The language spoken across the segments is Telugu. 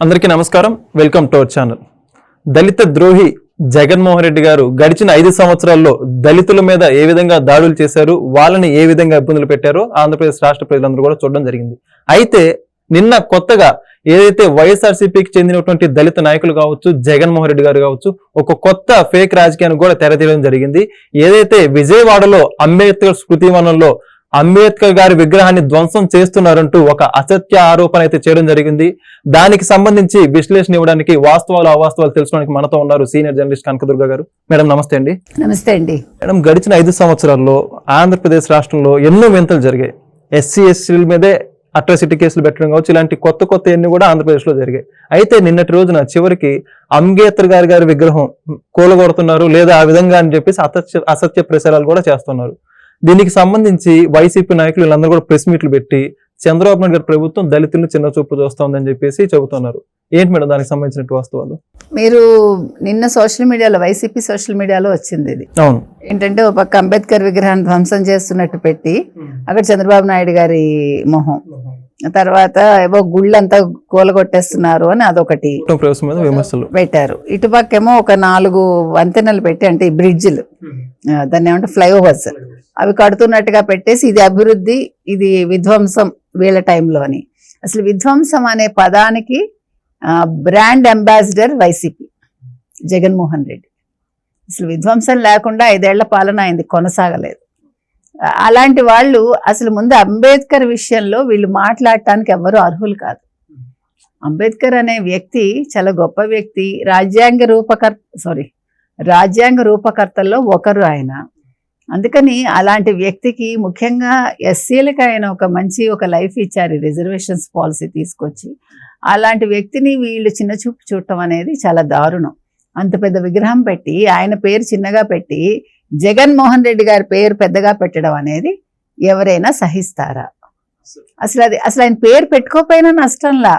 అందరికీ నమస్కారం. వెల్కమ్ టు అవర్ ఛానల్ దళిత ద్రోహి జగన్మోహన్ రెడ్డి గారు గడిచిన ఐదు సంవత్సరాల్లో దళితుల మీద ఏ విధంగా దాడులు చేశారు వాళ్ళని ఏ విధంగా ఇబ్బందులు పెట్టారో ఆంధ్రప్రదేశ్ రాష్ట్ర ప్రజలందరూ కూడా చూడడం జరిగింది. అయితే నిన్న కొత్తగా ఏదైతే వైఎస్ఆర్సీపీకి చెందినటువంటి దళిత నాయకులు కావచ్చు జగన్మోహన్ రెడ్డి గారు కావచ్చు ఒక కొత్త ఫేక్ రాజకీయానికి కూడా తెరతీయడం జరిగింది. ఏదైతే విజయవాడలో అంబేద్కర్ స్మృతివనంలో అంబేద్కర్ గారి విగ్రహాన్ని ధ్వంసం చేస్తున్నారంటూ ఒక అసత్య ఆరోపణ అయితే చేయడం జరిగింది. దానికి సంబంధించి విశ్లేషణ ఇవ్వడానికి వాస్తవాలు అవాస్తవాలు తెలుసుకోవడానికి మనతో ఉన్నారు సీనియర్ జర్నలిస్ట్ కనకదుర్గ గారు. మేడం నమస్తే అండి. నమస్తే అండి. మేడం గడిచిన ఐదు సంవత్సరాల్లో ఆంధ్రప్రదేశ్ రాష్ట్రంలో ఎన్నో వింతలు జరిగాయి. ఎస్సీ ఎస్సీల మీదే అట్రాసిటీ కేసులు పెట్టడం కావచ్చు ఇలాంటి కొత్త కొత్త ఎన్ని కూడా ఆంధ్రప్రదేశ్లో జరిగాయి. అయితే నిన్నటి రోజున చివరికి అంబేద్కర్ గారి గారి విగ్రహం కూలగొడుతున్నారు లేదా ఆ విధంగా అని చెప్పేసి అసత్య అసత్య ప్రచారాలు కూడా చేస్తున్నారు. దీనికి సంబంధించి వైసీపీ నాయకులు వీళ్ళందరూ కూడా ప్రెస్ మీట్లు పెట్టి చంద్రబాబు నాయుడు గారి ప్రభుత్వం దళితులను చిన్న చూపు చూస్తోందని చెప్పేసి చెబుతున్నారు. ఏంటి మేడం దానికి సంబంధించిన వాస్తవాలు? మీరు నిన్న సోషల్ మీడియాలో వైసీపీ సోషల్ మీడియాలో వచ్చింది ఇది. అవును. ఏంటంటే ఒక పక్క అంబేద్కర్ విగ్రహాన్ని ధ్వంసం చేస్తున్నట్టు పెట్టి అక్కడ చంద్రబాబు నాయుడు గారి మొహం. తర్వాత ఏవో గుళ్ళంతా కూలగొట్టేస్తున్నారు అని అదొకటి పెట్టారు. ఇటుపక్కేమో ఒక నాలుగు వంతెనలు పెట్టి అంటే ఈ బ్రిడ్జిలు దాన్ని ఏమంటే ఫ్లైఓవర్స్. అవి కడుతున్నట్టుగా పెట్టేసి ఇది అభివృద్ధి ఇది విధ్వంసం వీళ్ళ టైంలో అని. అసలు విధ్వంసం అనే పదానికి brand ambassador YCP Jaganmohan Reddy. అసలు విధ్వంసం లేకుండా ఐదేళ్ళ పాలన అయింది కొనసాగలేదు. అలాంటి వాళ్ళు అసలు ముందు అంబేద్కర్ విషయంలో వీళ్ళు మాట్లాడటానికి ఎవరు అర్హులు కాదు. అంబేద్కర్ అనే వ్యక్తి చాలా గొప్ప వ్యక్తి రాజ్యాంగ రూపకర్త సారీ రాజ్యాంగ రూపకర్తల్లో ఒకరు ఆయన. అందుకని అలాంటి వ్యక్తికి ముఖ్యంగా ఎస్సీలకు ఆయన ఒక మంచి ఒక లైఫ్ ఇచ్చారు రిజర్వేషన్స్ పాలసీ తీసుకొచ్చి. అలాంటి వ్యక్తిని వీళ్ళు చిన్న చూపు చూడటం అనేది చాలా దారుణం. అంత పెద్ద విగ్రహం పెట్టి ఆయన పేరు చిన్నగా పెట్టి జగన్మోహన్ రెడ్డి గారి పేరు పెద్దగా పెట్టడం అనేది ఎవరైనా సహిస్తారా? అసలు అది అసలు ఆయన పేరు పెట్టుకోపోయినా నష్టంలా.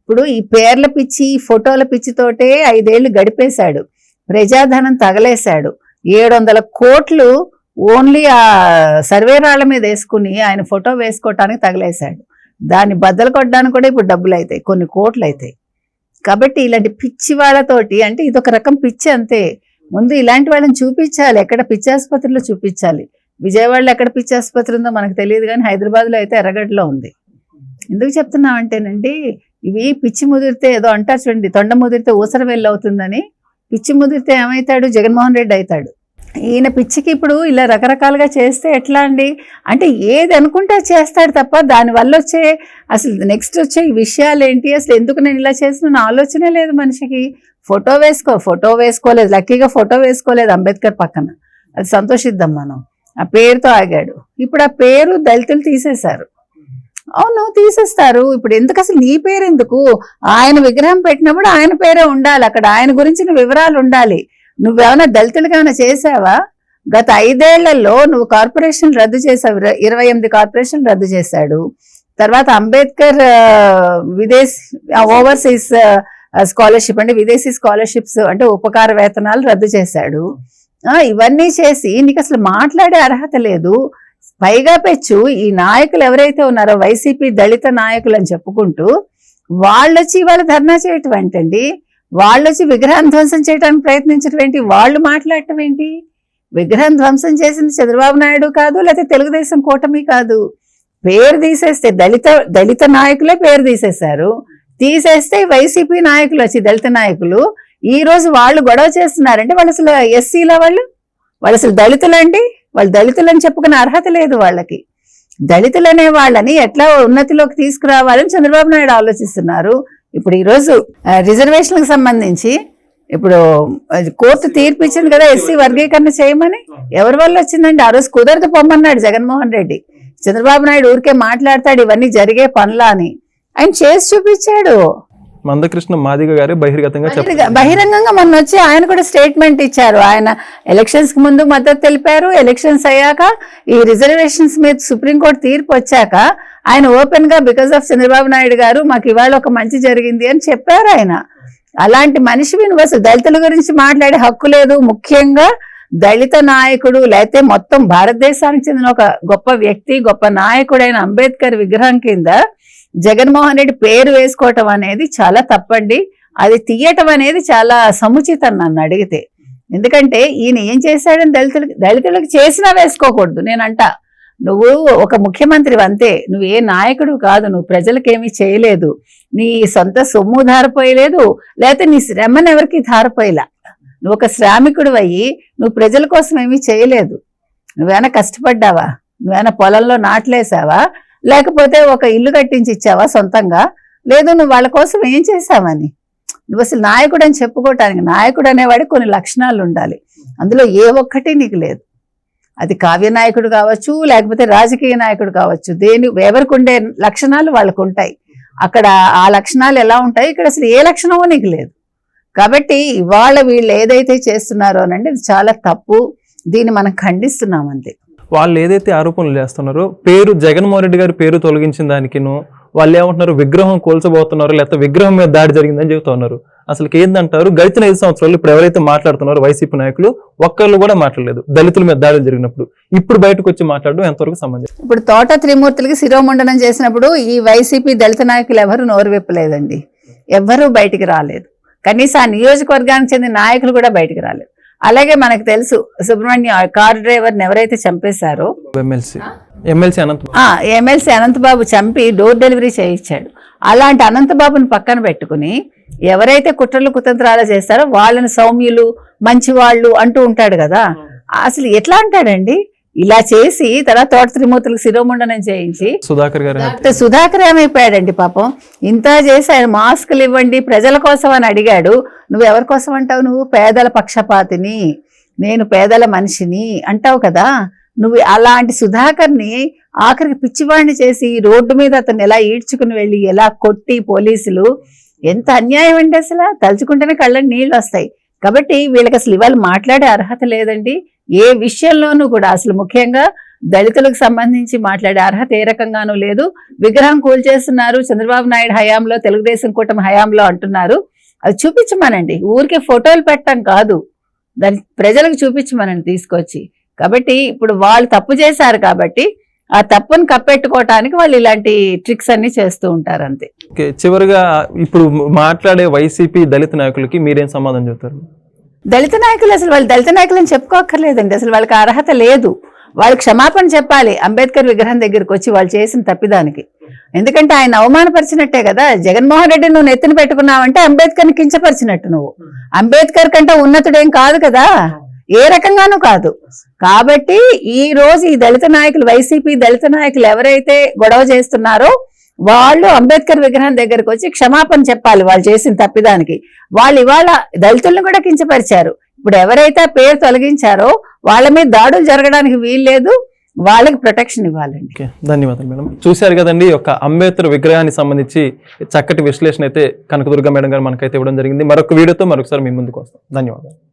ఇప్పుడు ఈ పేర్ల పిచ్చి ఫోటోల పిచ్చితోటే ఐదేళ్ళు గడిపేశాడు. ప్రజాధనం తగలేశాడు. ఏడు వందల కోట్లు ఓన్లీ ఆ సర్వే రాళ్ళ మీద వేసుకుని ఆయన ఫోటో వేసుకోవటానికి తగలేశాడు. దాన్ని బద్దలు కొట్టడానికి కూడా ఇప్పుడు డబ్బులు అవుతాయి కొన్ని కోట్లు అవుతాయి కాబట్టి ఇలాంటి పిచ్చి వాళ్ళతోటి అంటే ఇదొక రకం పిచ్చి అంతే. ముందు ఇలాంటి వాళ్ళని చూపించాలి ఎక్కడ పిచ్చి ఆసుపత్రిలో చూపించాలి. విజయవాడలో ఎక్కడ పిచ్చి ఆసుపత్రి ఉందో మనకు తెలియదు కానీ హైదరాబాద్లో అయితే ఎర్రగడ్డలో ఉంది. ఎందుకు చెప్తున్నామంటేనండి ఇవి పిచ్చి ముదిరితే ఏదో అంటారు చూడండి తొండ ముదిరితే ఊసర వెళ్ళి అవుతుందని. పిచ్చి ముదిరితే ఏమవుతాడు జగన్మోహన్ రెడ్డి అవుతాడు. ఈయన పిచ్చికి ఇప్పుడు ఇలా రకరకాలుగా చేస్తే ఎట్లా అండి? అంటే ఏది అనుకుంటే అది చేస్తాడు తప్ప దానివల్ల వచ్చే అసలు నెక్స్ట్ వచ్చే ఈ విషయాలు ఏంటి? అసలు ఎందుకు నేను ఇలా చేసిన ఆలోచనే లేదు మనిషికి. ఫోటో వేసుకో ఫోటో వేసుకోలేదు. లక్కీగా ఫోటో వేసుకోలేదు అంబేద్కర్ పక్కన. అది సంతోషిద్దాం మనం. ఆ పేరుతో ఆగాడు. ఇప్పుడు ఆ పేరు దళితులు తీసేశారు. అవును తీసేస్తారు. ఇప్పుడు ఎందుకు అసలు నీ పేరు ఎందుకు? ఆయన విగ్రహం పెట్టినప్పుడు ఆయన పేరే ఉండాలి. అక్కడ ఆయన గురించిన వివరాలు ఉండాలి. నువ్వేమైనా దళితులుగా ఏమైనా చేసావా? గత ఐదేళ్ళలో నువ్వు కార్పొరేషన్ రద్దు చేసావు. ఇరవై ఎనిమిది కార్పొరేషన్ రద్దు చేశాడు. తర్వాత అంబేద్కర్ విదేశ్ ఓవర్సీస్ స్కాలర్షిప్ అంటే విదేశీ స్కాలర్షిప్స్ అంటే ఉపకార వేతనాలు రద్దు చేశాడు. ఇవన్నీ చేసి నీకు అసలు మాట్లాడే అర్హత లేదు. పైగా పెచ్చు ఈ నాయకులు ఎవరైతే ఉన్నారో వైసీపీ దళిత నాయకులు అని చెప్పుకుంటూ వాళ్ళొచ్చి ఇవాళ ధర్నా చేయటం ఏంటండి? వాళ్ళు వచ్చి విగ్రహం ధ్వంసం చేయడానికి ప్రయత్నించడం ఏంటి వాళ్ళు మాట్లాడటం ఏంటి? విగ్రహం ధ్వంసం చేసింది చంద్రబాబు నాయుడు కాదు లేకపోతే తెలుగుదేశం కూటమి కాదు. పేరు తీసేస్తే దళిత దళిత నాయకులే పేరు తీసేశారు. తీసేస్తే వైసీపీ నాయకులు వచ్చి దళిత నాయకులు. ఈ రోజు వాళ్ళు గొడవ చేస్తున్నారంటే వాళ్ళు అసలు ఎస్సీల వాళ్ళు? వాళ్ళు అసలు దళితులండి? వాళ్ళు దళితులని చెప్పుకునే అర్హత లేదు వాళ్ళకి. దళితులు అనే వాళ్ళని ఎట్లా ఉన్నతిలోకి తీసుకురావాలని చంద్రబాబు నాయుడు ఆలోచిస్తున్నారు. ఇప్పుడు ఈరోజు రిజర్వేషన్లకు సంబంధించి ఇప్పుడు అది కోర్టు తీర్పు ఇచ్చింది కదా ఎస్సీ వర్గీకరణ చేయమని? ఎవరి వల్ల వచ్చిందండి? ఆ రోజు కుదరదు పొమ్మన్నాడు జగన్మోహన్ రెడ్డి. చంద్రబాబు నాయుడు ఊరికే మాట్లాడతాడు ఇవన్నీ జరిగే పనులా అని. ఆయన చేసి చూపించాడు. మందకృష్ణ మాదిగ గారే బహిర్గతంగా చెప్పారు. బహిరంగంగా మొన్న వచ్చి ఆయన కూడా స్టేట్మెంట్ ఇచ్చారు. ఆయన ఎలక్షన్స్కి ముందు మద్దతు తెలిపారు. ఎలక్షన్స్ అయ్యాక ఈ రిజర్వేషన్స్ మీద సుప్రీంకోర్టు తీర్పు వచ్చాక ఆయన ఓపెన్గా బికాస్ ఆఫ్ చంద్రబాబు నాయుడు గారు మాకు ఇవాళ ఒక మంచి జరిగింది అని చెప్పారు ఆయన. అలాంటి మనిషివి నువ్వు అసలు దళితుల గురించి మాట్లాడే హక్కు లేదు. ముఖ్యంగా దళిత నాయకుడు లేకపోతే మొత్తం భారతదేశానికి చెందిన ఒక గొప్ప వ్యక్తి గొప్ప నాయకుడైన అంబేద్కర్ విగ్రహం కింద జగన్మోహన్ రెడ్డి పేరు వేసుకోవటం అనేది చాలా తప్పండి. అది తీయటం అనేది చాలా సముచితం నన్ను అడిగితే. ఎందుకంటే ఈయన ఏం చేశాడని దళితులకి దళితులకు చేసినా వేసుకోకూడదు. నేనంట నువ్వు ఒక ముఖ్యమంత్రి అంతే. నువ్వు ఏ నాయకుడు కాదు. నువ్వు ప్రజలకేమీ చేయలేదు. నీ సొంత సొమ్ము ధారపోయలేదు. లేకపోతే నీ శ్రమను ఎవరికి ధారపోయలా? నువ్వు ఒక శ్రామికుడు అయ్యి నువ్వు ప్రజల కోసం ఏమీ చేయలేదు. నువ్వేనా కష్టపడ్డావా? నువ్వేనా పొలంలో నాట్లేసావా? లేకపోతే ఒక ఇల్లు కట్టించి ఇచ్చావా సొంతంగా? లేదు నువ్వు వాళ్ళ కోసం ఏం చేసావని నువ్వు అసలు నాయకుడు అని చెప్పుకోవటానికి నాయకుడు అనేవాడికి కొన్ని లక్షణాలు ఉండాలి. అందులో ఏ ఒక్కటి నీకు లేదు. అది కావ్య నాయకుడు కావచ్చు లేకపోతే రాజకీయ నాయకుడు కావచ్చు. దేని ఎవరికి ఉండే లక్షణాలు వాళ్ళకు ఉంటాయి. అక్కడ ఆ లక్షణాలు ఎలా ఉంటాయి? ఇక్కడ అసలు ఏ లక్షణమో నీకు లేదు. కాబట్టి ఇవాళ వీళ్ళు ఏదైతే చేస్తున్నారో అనండి ఇది చాలా తప్పు. దీన్ని మనం ఖండిస్తున్నాం అంతే. వాళ్ళు ఏదైతే ఆరోపణలు చేస్తున్నారో పేరు జగన్మోహన్ రెడ్డి గారి పేరు తొలగించిన దానికిను వాళ్ళు ఏమంటున్నారు విగ్రహం కోల్చబోతున్నారు లేకపోతే విగ్రహం మీద దాడి జరిగిందని చెబుతున్నారు అసలు ఏందంటారు? గడిచిన ఐదు సంవత్సరాలు ఇప్పుడు ఎవరైతే మాట్లాడుతున్నారో వైసీపీ నాయకులు ఒక్కళ్ళు కూడా మాట్లాడలేదు. దళితుల మీద దాడులు జరిగినప్పుడు. ఇప్పుడు బయటకు వచ్చి మాట్లాడడం ఎంతవరకు సంబంధించి ఇప్పుడు తోట త్రిమూర్తులకి శిరోమండనం చేసినప్పుడు ఈ వైసీపీ దళిత నాయకులు ఎవరు నోరు విప్పలేదండి. ఎవ్వరూ బయటికి రాలేదు. కనీసం ఆ నియోజకవర్గానికి చెందిన నాయకులు కూడా బయటికి రాలేదు. అలాగే మనకు తెలుసు సుబ్రహ్మణ్య కార్ డ్రైవర్ని ఎవరైతే చంపేశారో ఎమ్మెల్సీ ఎమ్మెల్సీ అనంత ఆ ఎమ్మెల్సీ అనంతబాబు చంపి డోర్ డెలివరీ చేయించాడు. అలాంటి అనంతబాబుని పక్కన పెట్టుకుని ఎవరైతే కుట్రలు కుతంత్రాలు చేస్తారో వాళ్ళని సౌమ్యులు మంచివాళ్ళు అంటూ ఉంటాడు కదా. అసలు ఎట్లా అంటాడండి? ఇలా చేసి తర్వాత తోట త్రిమూర్తులకు శిరోమండనం చేయించి సుధాకర్ గారు డాక్టర్ సుధాకర్ ఏమైపోయాడండి పాపం? ఇంత చేశాడు మాస్కులు ఇవ్వండి ప్రజల కోసం అని అడిగాడు. నువ్వు ఎవరి కోసం అంటావు నువ్వు? పేదల పక్షపాతిని. నేను పేదల మనిషిని. అంటావు కదా? నువ్వు అలాంటి సుధాకర్ని ఆఖరికి పిచ్చివాడిని చేసి రోడ్డు మీద అతను ఎలా ఈడ్చుకుని వెళ్ళి ఎలా కొట్టి పోలీసులు? ఎంత అన్యాయం అండి అసలు? తలుచుకుంటేనే కళ్ళని నీళ్ళు వస్తాయి. కాబట్టి వీళ్ళకి అసలు ఇవాళ మాట్లాడే అర్హత లేదండి. ఏ విషయంలోనూ కూడా అసలు ముఖ్యంగా దళితులకు సంబంధించి మాట్లాడే అర్హత ఏ రకంగానూ లేదు. విగ్రహం కూల్చేస్తున్నారు. చంద్రబాబు నాయుడు హయాంలో తెలుగుదేశం కూటమి హయాంలో అంటున్నారు. అది చూపించమనండి. ఊరికే ఫోటోలు పెట్టడం కాదు. దాన్ని ప్రజలకు చూపించమనండి తీసుకొచ్చి. కాబట్టి ఇప్పుడు వాళ్ళు తప్పు చేశారు కాబట్టి ఆ తప్పును కప్పెట్టుకోవటానికి వాళ్ళు ఇలాంటి ట్రిక్స్ అన్ని చేస్తూ ఉంటారు అంతే. చివరిగా ఇప్పుడు మాట్లాడే వైసీపీ దళిత నాయకులకి మీరేం సమాధానం చెప్తారు దళిత నాయకులు అసలు వాళ్ళు దళిత నాయకులను చెప్పుకోక్కర్లేదండి. అసలు వాళ్ళకి అర్హత లేదు. వాళ్ళు క్షమాపణ చెప్పాలి. అంబేద్కర్ విగ్రహం దగ్గరికి వచ్చి వాళ్ళు చేసిన తప్పిదానికి. ఎందుకంటే ఆయన అవమానపరిచినట్టే కదా. జగన్మోహన్ రెడ్డి నువ్వు నెత్తిన పెట్టుకున్నావంటే అంబేద్కర్ని కించపరిచినట్టు నువ్వు. అంబేద్కర్ కంటే ఉన్నతుడేం కాదు కదా. ఏ రకంగానూ కాదు. కాబట్టి ఈ రోజు ఈ దళిత నాయకులు వైసీపీ దళిత నాయకులు ఎవరైతే గొడవ చేస్తున్నారో వాళ్ళు అంబేద్కర్ విగ్రహం దగ్గరకు వచ్చి క్షమాపణ చెప్పాలి వాళ్ళు చేసిన తప్పిదానికి. వాళ్ళు ఇవాళ దళితులను కూడా కించపరిచారు. ఇప్పుడు ఎవరైతే పేరు తొలగించారో వాళ్ళ మీద దాడులు జరగడానికి వీల్లేదు. వాళ్ళకి ప్రొటెక్షన్ ఇవ్వాలండి. ధన్యవాదాలు మేడం. చూశారు కదండి ఒక అంబేద్కర్ విగ్రహానికి సంబంధించి చక్కటి విశ్లేషణ అయితే కనకదుర్గ మేడం గారు మనకైతే ఇవ్వడం జరిగింది. మరొక వీడియోతో మరొకసారి మీ ముందుకు వస్తాం. ధన్యవాదాలు.